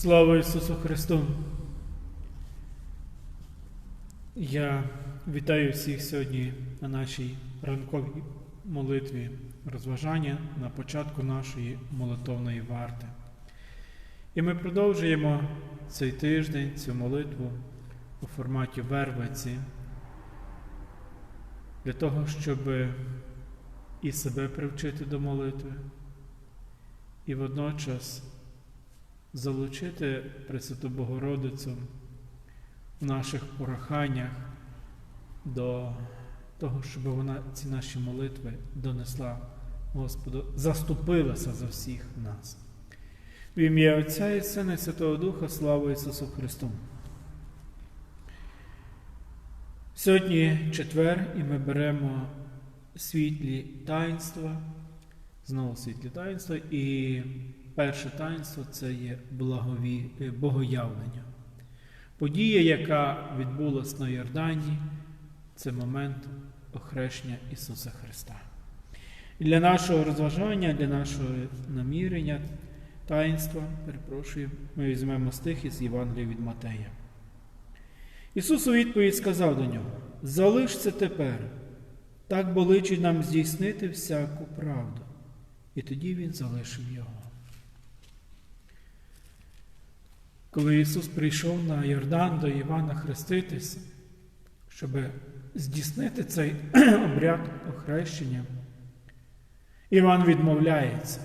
Слава Ісусу Христу! Я вітаю всіх сьогодні на нашій ранковій молитві розважання на початку нашої молитовної варти. І ми продовжуємо цей тиждень, цю молитву у форматі вервиці для того, щоб і себе привчити до молитви, і водночас залучити Пресвяту Богородицю в наших пораханнях до того, щоб вона ці наші молитви донесла Господу, заступилася за всіх нас. В ім'я Отця і Сина і Святого Духа, слава Ісусу Христу. Сьогодні четвер, і ми беремо світлі таїнства, знову світлі таїнства, і перше таїнство це є благові... е, богоявлення. Подія, яка відбулася на Йордані, це момент охрещення Ісуса Христа. І для нашого розважання, для нашого намірення, таїнства, перепрошую, ми візьмемо стих із Євангелія від Матея. Ісус у відповідь сказав до нього: Залиш це тепер, так боличить нам здійснити всяку правду. І тоді Він залишив його. Коли Ісус прийшов на Йордан до Івана хреститися, щоб здійснити цей обряд охрещення, Іван відмовляється.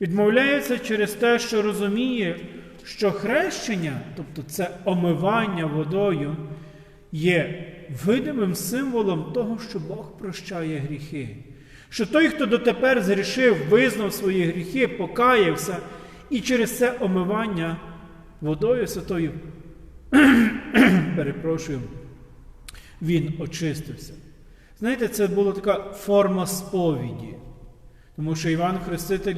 Відмовляється через те, що розуміє, що хрещення, тобто це омивання водою, є видимим символом того, що Бог прощає гріхи. Що той, хто дотепер зрішив, визнав свої гріхи, покаявся, і через це омивання водою святою, перепрошую, він очистився. Знаєте, це була така форма сповіді. Тому що Іван Хреститель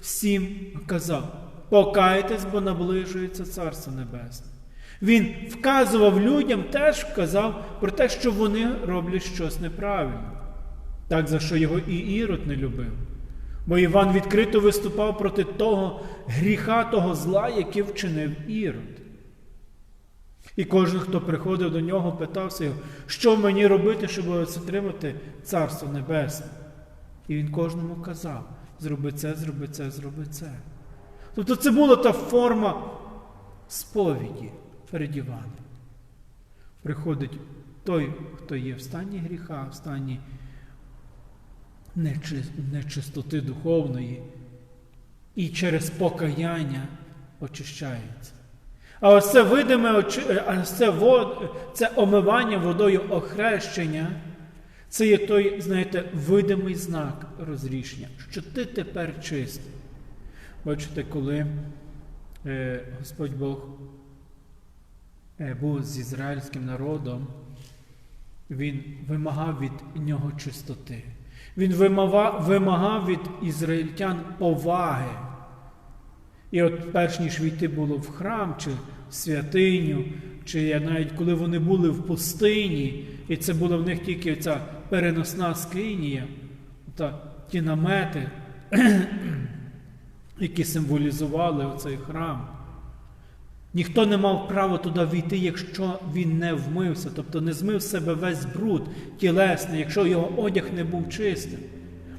всім казав: покайтесь, бо наближується Царство Небесне. Він вказував людям, теж вказав про те, що вони роблять щось неправильно. Так, за що його і Ірод не любив. Бо Іван відкрито виступав проти того гріха, того зла, який вчинив Ірод. І кожен, хто приходив до нього, питався його, що мені робити, щоб отримати Царство Небесне. І він кожному казав: зроби це, зроби це, зроби це. Тобто це була та форма сповіді перед Іваном. Приходить той, хто є в стані гріха, в стані нечистоти духовної, і через покаяння очищається. А ось це видиме а це, вод, це омивання водою охрещення, це є той, знаєте, видимий знак розрішення, що ти тепер чистий. Бачите, коли е, Господь Бог е, був з ізраїльським народом, Він вимагав від нього чистоти. Він вимагав, від ізраїльтян поваги. І от перш ніж війти було в храм, чи в святиню, чи навіть коли вони були в пустині, і це була в них тільки ця переносна скинія, та ті намети, які символізували оцей храм. Ніхто не мав права туди війти, якщо він не вмився, тобто не змив себе весь бруд тілесний, якщо його одяг не був чистим.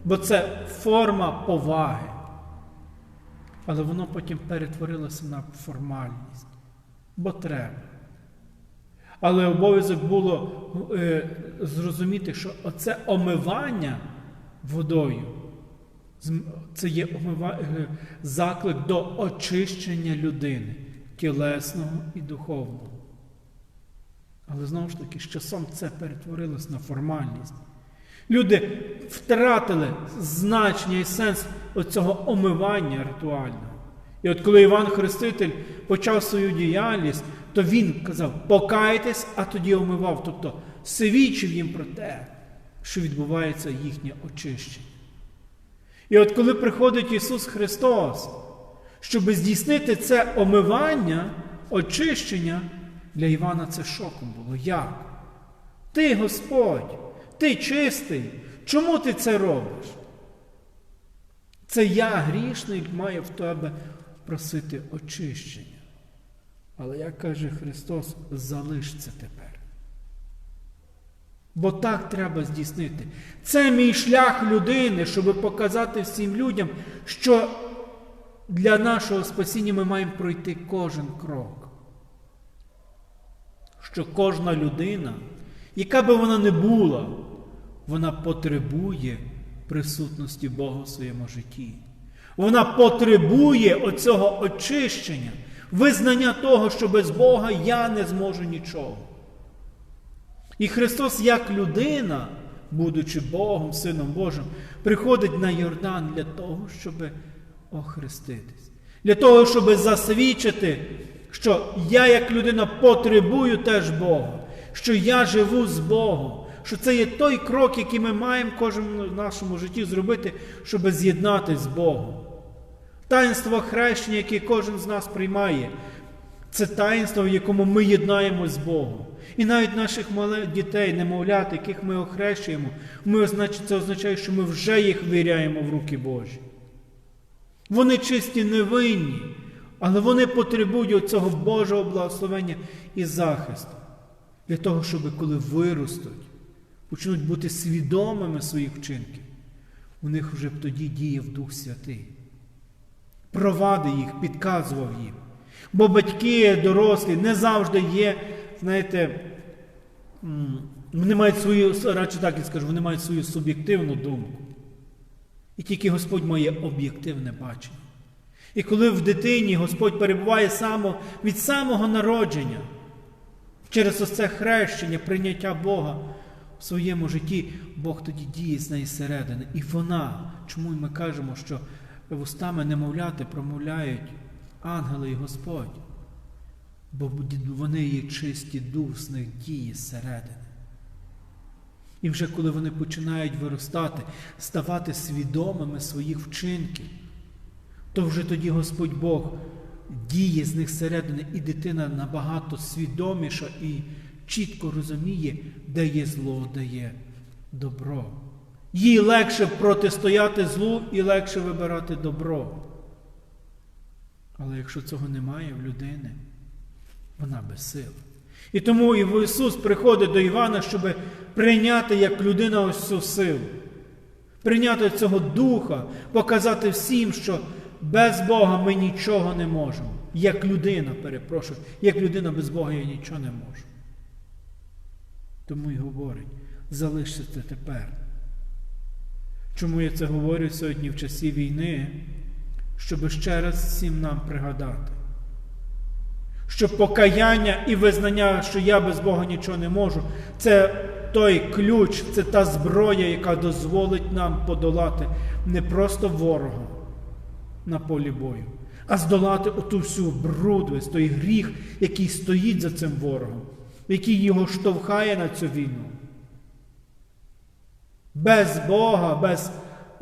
Бо це форма поваги. Але воно потім перетворилося на формальність, бо треба. Але обов'язок було е, зрозуміти, що оце омивання водою, це є омива... е, заклик до очищення людини тілесного і духовного. Але знову ж таки, з часом це перетворилось на формальність. Люди втратили значення і сенс оцього омивання ритуального. І от коли Іван Хреститель почав свою діяльність, то він казав, покайтесь, а тоді омивав. Тобто свідчив їм про те, що відбувається їхнє очищення. І от коли приходить Ісус Христос, щоб здійснити це омивання, очищення, для Івана це шоком було. Як? Ти, Господь, ти чистий, чому ти це робиш? Це я грішний маю в тебе просити очищення. Але як каже Христос, залиш це тепер. Бо так треба здійснити. Це мій шлях людини, щоб показати всім людям, що для нашого спасіння ми маємо пройти кожен крок. Що кожна людина, яка би вона не була, вона потребує присутності Бога в своєму житті. Вона потребує оцього очищення, визнання того, що без Бога я не зможу нічого. І Христос, як людина, будучи Богом, Сином Божим, приходить на Йордан для того, щоб охреститись, для того, щоб засвідчити, що я, як людина, потребую теж Бога, що я живу з Богом, що це є той крок, який ми маємо кожен в нашому житті зробити, щоб з'єднатися з Богом. Таїнство хрещення, яке кожен з нас приймає, це таїнство, в якому ми єднаємось з Богом. І навіть наших малих дітей, немовлят, яких ми охрещуємо, ми, це означає, що ми вже їх віряємо в руки Божі. Вони чисті невинні, але вони потребують цього Божого благословення і захисту. Для того, щоб коли виростуть, почнуть бути свідомими своїх вчинків, у них вже тоді діяв Дух Святий. Провадив їх, підказував їм. Бо батьки, дорослі не завжди є, знаєте, вони мають свою, радше так я скажу, вони мають свою суб'єктивну думку. І тільки Господь має об'єктивне бачення. І коли в дитині Господь перебуває само, від самого народження, через оце хрещення, прийняття Бога в своєму житті, Бог тоді діє з неї зсередини. І вона, чому ми кажемо, що вустами немовляти промовляють ангели і Господь, бо вони є чисті дух з них діє зсередини. І вже коли вони починають виростати, ставати свідомими своїх вчинків, то вже тоді Господь Бог діє з них зсередини, і дитина набагато свідоміша і чітко розуміє, де є зло, де є добро. Їй легше протистояти злу і легше вибирати добро. Але якщо цього немає в людини, вона без сил. І тому Ісус приходить до Івана, щоб прийняти як людина ось цю силу, прийняти цього духа, показати всім, що без Бога ми нічого не можемо. Як людина, перепрошую, як людина без Бога я нічого не можу. Тому й говорить, залишся це тепер. Чому я це говорю сьогодні в часі війни? Щоб ще раз всім нам пригадати, що покаяння і визнання, що я без Бога нічого не можу, це той ключ, це та зброя, яка дозволить нам подолати не просто ворога на полі бою, а здолати оту всю брудвість, той гріх, який стоїть за цим ворогом, який його штовхає на цю війну. Без Бога, без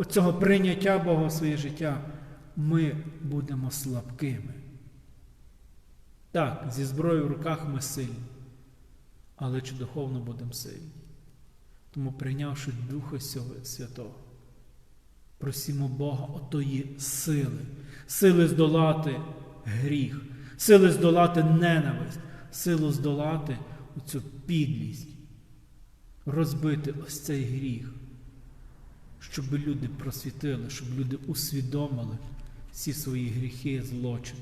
цього прийняття Бога в своє життя ми будемо слабкими. Так, зі зброєю в руках ми сильні, але чи духовно будемо сильні? Тому, прийнявши Духа Святого, просімо Бога отої сили, сили здолати гріх, сили здолати ненависть, силу здолати оцю підлість, розбити ось цей гріх, щоб люди просвітили, щоб люди усвідомили всі свої гріхи, злочини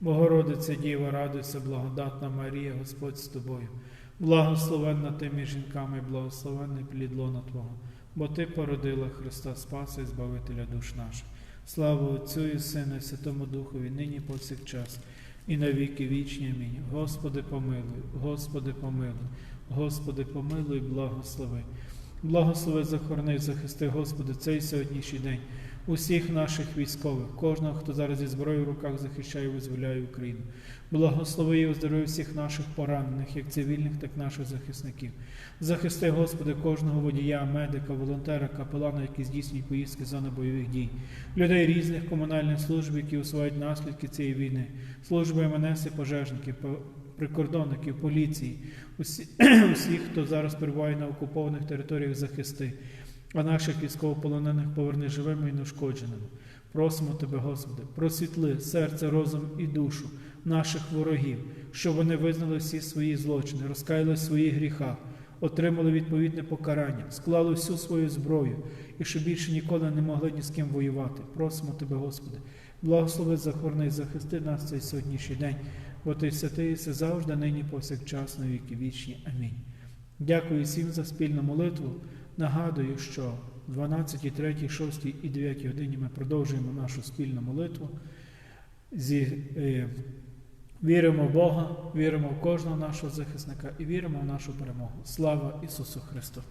Богородице Діва, радуйся, благодатна Марія, Господь з тобою. Благословенна ти між жінками, і благословенний плід лона Твого, бо Ти породила Христа Спаса і Збавителя душ наших. Слава Отцю і Сину, і Святому Духові, нині повсякчас, і на віки вічні. Амінь. Господи, помилуй, Господи, помилуй, Господи, помилуй, благослови. Благослови, захорони, захисти, Господи, цей сьогоднішній день усіх наших військових, кожного, хто зараз зі зброєю в руках захищає і визволяє Україну. Благослови і оздорови всіх наших поранених, як цивільних, так і наших захисників. Захисти, Господи, кожного водія, медика, волонтера, капелана, які здійснюють поїздки з зони бойових дій, людей різних комунальних служб, які усувають наслідки цієї війни, служби МНС і пожежників, прикордонників, поліції, усі, усіх, хто зараз перебуває на окупованих територіях, захисти а наших військовополонених поверни живими і неушкодженими. Просимо Тебе, Господи, просвітли серце, розум і душу наших ворогів, щоб вони визнали всі свої злочини, розкаяли в своїх гріхах, отримали відповідне покарання, склали всю свою зброю і щоб більше ніколи не могли ні з ким воювати. Просимо Тебе, Господи, благослови, захорони захисти нас цей сьогоднішній день, бо Ти святий, все завжди, нині, повсякчас, на віки вічні. Амінь. Дякую всім за спільну молитву. Нагадую, що в 12, 3, 6 і 9 годині ми продовжуємо нашу спільну молитву. Зі, е, віримо в Бога, віримо в кожного нашого захисника і віримо в нашу перемогу. Слава Ісусу Христу!